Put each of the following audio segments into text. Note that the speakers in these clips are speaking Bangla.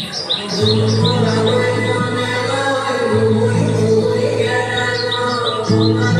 Thank you.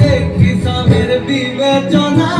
দেখি স্বামীর বিবেচনা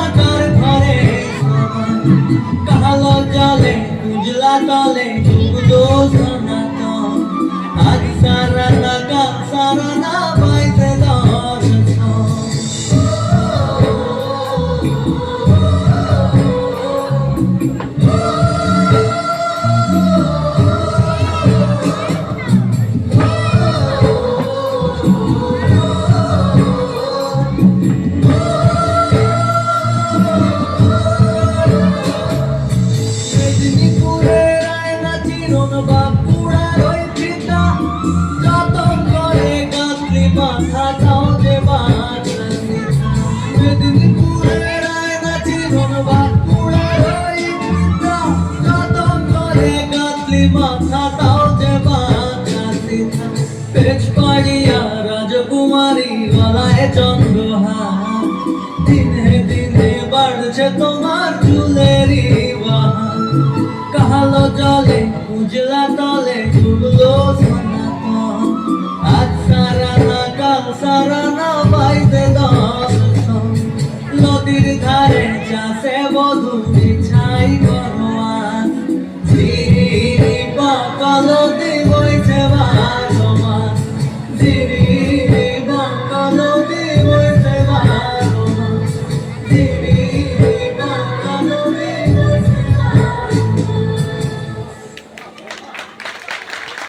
বাধা দাও যে বাধা দিনে দিনে বাড়ছে তোমার চুলেরই বাহার কালো জলে, উজলা তলে ডুবলো সোনা আজ সারা না কাল সারা না